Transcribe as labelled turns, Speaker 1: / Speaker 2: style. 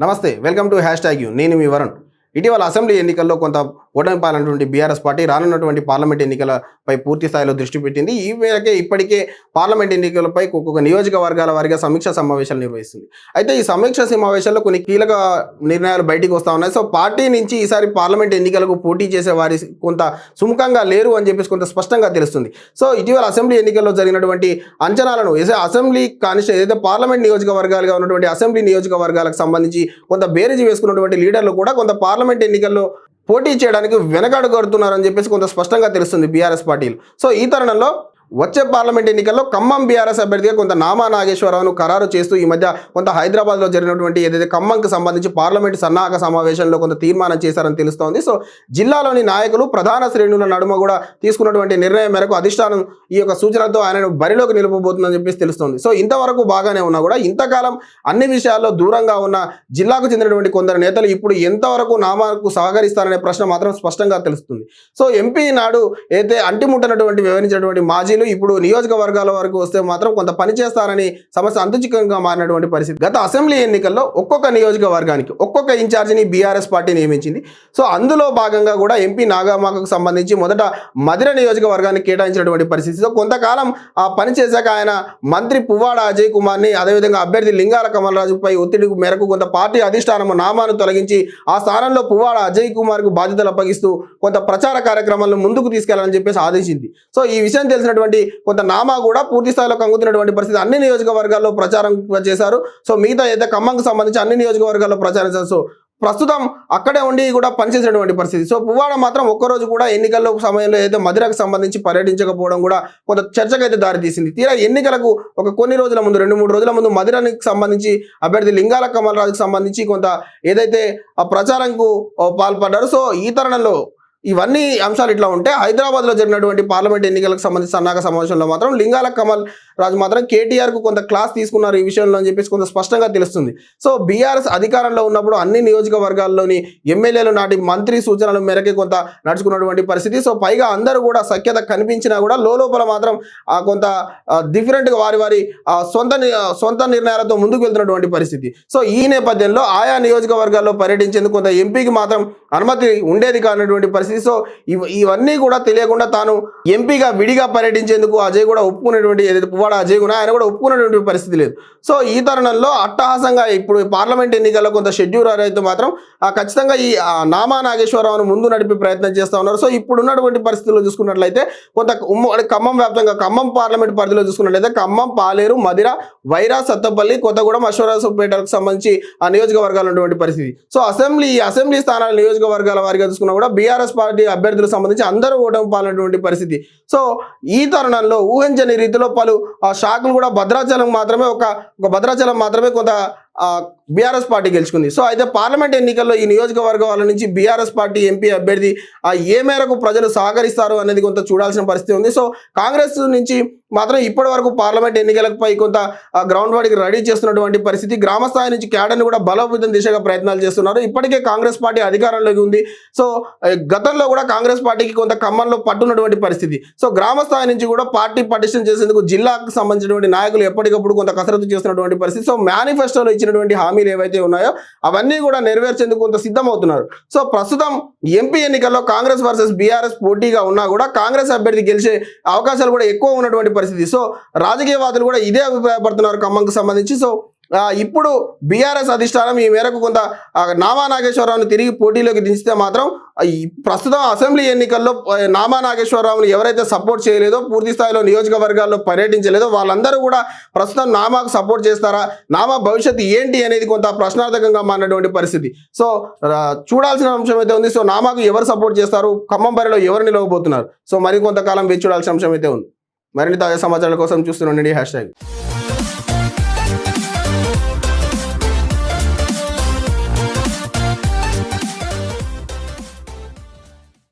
Speaker 1: నమస్తే welcome to hashtag U. నేను మీ వరుణ్. ఇటీవల అసెంబ్లీ ఎన్నికల్లో కొంత ఓటమి పాలైనటువంటి బీఆర్ఎస్ పార్టీ రానున్నటువంటి పార్లమెంట్ ఎన్నికలపై పూర్తి స్థాయిలో దృష్టి పెట్టింది. ఈ మేరకే ఇప్పటికే పార్లమెంట్ ఎన్నికలపై ఒక్కొక్క నియోజకవర్గాల వారిగా సమీక్ష సమావేశాలు నిర్వహిస్తుంది. అయితే ఈ సమీక్ష సమావేశాల్లో కొన్ని కీలక నిర్ణయాలు బయటికి వస్తూ ఉన్నాయి. సో పార్టీ నుంచి ఈసారి పార్లమెంట్ ఎన్నికలకు పోటీ చేసే వారి కొంత సుముఖంగా లేరు అని చెప్పేసి కొంత స్పష్టంగా తెలుస్తుంది. సో ఇటీవల అసెంబ్లీ ఎన్నికల్లో జరిగినటువంటి అంచనాలను అసెంబ్లీ కానిస్టే ఏదైతే పార్లమెంట్ నియోజకవర్గాలుగా ఉన్నటువంటి అసెంబ్లీ నియోజకవర్గాలకు సంబంధించి కొంత బేరేజీ వేసుకున్నటువంటి లీడర్లు కూడా కొంత పార్లమెంట్ ఎన్నికల్లో పోటీ చేయడానికి వెనకాడుగడుతున్నారని చెప్పేసి కొంత స్పష్టంగా తెలుస్తుంది బీఆర్ఎస్ పార్టీలు. సో ఈ తరుణంలో వచ్చే పార్లమెంట్ ఎన్నికల్లో ఖమ్మం బీఆర్ఎస్ అభ్యర్థిగా కొంత నామా నాగేశ్వరరావును ఖరారు చేస్తూ ఈ మధ్య కొంత హైదరాబాద్లో జరిగినటువంటి ఏదైతే ఖమ్మంకి సంబంధించి పార్లమెంట్ సన్నాహక సమావేశంలో కొంత తీర్మానం చేశారని తెలుస్తోంది. సో జిల్లాలోని నాయకులు ప్రధాన శ్రేణుల నడుమ కూడా తీసుకున్నటువంటి నిర్ణయం మేరకు అధిష్టానం ఈ యొక్క సూచనతో ఆయనను బరిలోకి నిలుపబోతుందని చెప్పేసి తెలుస్తోంది. సో ఇంతవరకు బాగానే ఉన్నా కూడా ఇంతకాలం అన్ని విషయాల్లో దూరంగా ఉన్న జిల్లాకు చెందినటువంటి కొందరు నేతలు ఇప్పుడు ఎంతవరకు నామాకు సహకరిస్తారనే ప్రశ్న మాత్రం స్పష్టంగా తెలుస్తుంది. సో ఎంపీ నాడు అయితే అంటిముట్టనటువంటి వివరించినటువంటి ఎమ్మెల్యేలు ఇప్పుడు నియోజకవర్గాల వరకు వస్తే మాత్రం కొంత పని చేస్తారని సమస్య అంతుచికంగా మారినటువంటి పరిస్థితి. గత అసెంబ్లీ ఎన్నికల్లో ఒక్కొక్క నియోజకవర్గానికి ఒక్కొక్క ఇన్ఛార్జిని బీఆర్ఎస్ పార్టీ నియమించింది. సో అందులో భాగంగా కూడా ఎంపీ నాగామాకకు సంబంధించి మొదట మధుర నియోజకవర్గానికి కేటాయించినటువంటి పరిస్థితి. సో కొంతకాలం ఆ పని చేశాక ఆయన మంత్రి పువ్వాడ అజయ్ కుమార్ని అదేవిధంగా అభ్యర్థి లింగాల కమలరాజుపై ఒత్తిడి మేరకు కొంత పార్టీ అధిష్టానం నామాను తొలగించి ఆ స్థానంలో పువ్వాడ అజయ్ కుమార్కు బాధ్యతలు అప్పగిస్తూ కొంత ప్రచార కార్యక్రమాలను ముందుకు తీసుకెళ్ళాలని చెప్పేసి ఆదేశించింది. సో ఈ విషయం తెలిసినటువంటి కొంత నామా కూడా పూర్తి స్థాయిలో కంగుతున్నటువంటి పరిస్థితి. అన్ని నియోజకవర్గాల్లో ప్రచారం చేశారు. సో మిగతా అయితే ఖమ్మంకు సంబంధించి అన్ని నియోజకవర్గాల్లో ప్రచారం చేశారు. సో ప్రస్తుతం అక్కడే ఉండి కూడా పనిచేసినటువంటి పరిస్థితి. సో పువ్వాడ మాత్రం ఒక్కరోజు కూడా ఎన్నికల్లో సమయంలో ఏదైతే మధురకు సంబంధించి పర్యటించకపోవడం కూడా కొంత చర్చకైతే దారితీసింది. తీరా ఎన్నికలకు ఒక కొన్ని రోజుల ముందు రెండు మూడు రోజుల ముందు మధురానికి సంబంధించి అభ్యర్థి లింగాల కమలరాజుకు సంబంధించి కొంత ఏదైతే ఆ ప్రచారంకు పాల్పడ్డారు. సో ఈ తరుణంలో ఇవన్నీ అంశాలు ఇట్లా ఉంటే హైదరాబాద్లో జరిగినటువంటి పార్లమెంట్ ఎన్నికలకు సంబంధించి సన్నాహక సమావేశంలో మాత్రం లింగాల కమల్ రాజు మాత్రం కేటీఆర్కు కొంత క్లాస్ తీసుకున్నారు ఈ విషయంలో అని చెప్పేసి కొంత స్పష్టంగా తెలుస్తుంది. సో బీఆర్ఎస్ అధికారంలో ఉన్నప్పుడు అన్ని నియోజకవర్గాల్లోని ఎమ్మెల్యేలు నాటి మంత్రి సూచనల మేరకే కొంత నడుచుకున్నటువంటి పరిస్థితి. సో పైగా అందరూ కూడా సఖ్యత కనిపించినా కూడా లోపల మాత్రం ఆ, కొంత డిఫరెంట్గా వారి వారి ఆ, సొంత ని- సొంత నిర్ణయాలతో ముందుకు వెళ్తున్నటువంటి పరిస్థితి. సో ఈ నేపథ్యంలో ఆయా నియోజకవర్గాల్లో పర్యటించేందుకు కొంత ఎంపీకి మాత్రం అనుమతి ఉండేది కానటువంటి పరిస్థితి. సో ఇవన్నీ కూడా తెలియకుండా తాను ఎంపీగా విడిగా పర్యటించేందుకు అజయ్ కూడా ఒప్పుకునేటువంటి ఏదైతే పువ్వాడ అజయ్ కూడా ఆయన కూడా ఒప్పుకునేటువంటి పరిస్థితి లేదు. సో ఈ తరుణంలో అట్టహాసంగా ఇప్పుడు పార్లమెంట్ ఎన్నికల్లో కొంత షెడ్యూల్ అయితే మాత్రం ఆ, ఖచ్చితంగా ఈ నామా నాగేశ్వరరావును ముందు నడిపే ప్రయత్నం చేస్తూ ఉన్నారు. సో ఇప్పుడు ఉన్నటువంటి పరిస్థితుల్లో చూసుకున్నట్లయితే కొంత ఉమ్మడి ఖమ్మం వ్యాప్తంగా ఖమ్మం పార్లమెంట్ పరిధిలో చూసుకున్నట్లయితే ఖమ్మం పాలేరు మదిర వైరా సత్తపల్లి కొత్తగూడెం అశ్వరాజపేటకు సంబంధించి ఆ నియోజకవర్గాలు ఉన్నటువంటి పరిస్థితి. సో అసెంబ్లీ అసెంబ్లీ స్థానాల నియోజకవర్గాల వారిగా చూసుకున్నా కూడా బీఆర్ఎస్ పార్టీ అభ్యర్థులకు సంబంధించి అందరూ ఓటమి పాలనటువంటి పరిస్థితి. సో ఈ తరుణంలో ఊహించని రీతిలో పలు ఆ, షాకులు కూడా భద్రాచలం మాత్రమే ఒక ఒక భద్రాచలం మాత్రమే కొంత బీఆర్ఎస్ పార్టీ గెలుచుకుంది. సో అయితే పార్లమెంట్ ఎన్నికల్లో ఈ నియోజకవర్గాల నుంచి బీఆర్ఎస్ పార్టీ ఎంపీ అభ్యర్థి ఏ మేరకు ప్రజలు సహకరిస్తారు అనేది కొంత చూడాల్సిన పరిస్థితి ఉంది. సో కాంగ్రెస్ నుంచి మాత్రం ఇప్పటి వరకు పార్లమెంట్ ఎన్నికలపై కొంత గ్రౌండ్ వాడికి రెడీ చేస్తున్నటువంటి పరిస్థితి. గ్రామ స్థాయి నుంచి క్యాడర్ని కూడా బలోపేతం దిశగా ప్రయత్నాలు చేస్తున్నారు. ఇప్పటికే కాంగ్రెస్ పార్టీ అధికారంలోకి ఉంది. సో గతంలో కూడా కాంగ్రెస్ పార్టీకి కొంత ఖమ్మంలో పట్టున్నటువంటి పరిస్థితి. సో గ్రామ స్థాయి నుంచి కూడా పార్టీ పటిష్టం చేసేందుకు జిల్లాకు సంబంధించినటువంటి నాయకులు ఎప్పటికప్పుడు కొంత కసరత్తు చేస్తున్నటువంటి పరిస్థితి. సో మేనిఫెస్టోలో ఇచ్చినటువంటి హామీలు ఏవైతే ఉన్నాయో అవన్నీ కూడా నెరవేర్చేందుకు కొంత సిద్ధమవుతున్నారు. సో ప్రస్తుతం ఎంపీ ఎన్నికల్లో కాంగ్రెస్ వర్సెస్ బీఆర్ఎస్ పోటీగా ఉన్నా కూడా కాంగ్రెస్ అభ్యర్థి గెలిచే అవకాశాలు కూడా ఎక్కువ ఉన్నటువంటి పరిస్థితి. సో రాజకీయవాదులు కూడా ఇదే అభిప్రాయపడుతున్నారు ఖమ్మంకు సంబంధించి. సో ఇప్పుడు బీఆర్ఎస్ అధిష్టానం ఈ మేరకు కొంత నామా నాగేశ్వరరావును తిరిగి పోటీలోకి దించితే మాత్రం ప్రస్తుతం అసెంబ్లీ ఎన్నికల్లో నామా నాగేశ్వరరావుని ఎవరైతే సపోర్ట్ చేయలేదో పూర్తి స్థాయిలో నియోజకవర్గాల్లో పర్యటించలేదో వాళ్ళందరూ కూడా ప్రస్తుతం నామాకు సపోర్ట్ చేస్తారా? నామా భవిష్యత్తు ఏంటి అనేది కొంత ప్రశ్నార్థకంగా మారినటువంటి పరిస్థితి. సో చూడాల్సిన అంశం అయితే ఉంది. సో నామాకు ఎవరు సపోర్ట్ చేస్తారు? ఖమ్మం బరిలో ఎవరు నిలవబోతున్నారు? సో మరి కొంతకాలం వేచి చూడాల్సిన అంశం అయితే ఉంది. మరిన్ని తాజా సమాచారాల కోసం చూస్తుండండి హ్యాష్ ట్యాగ్.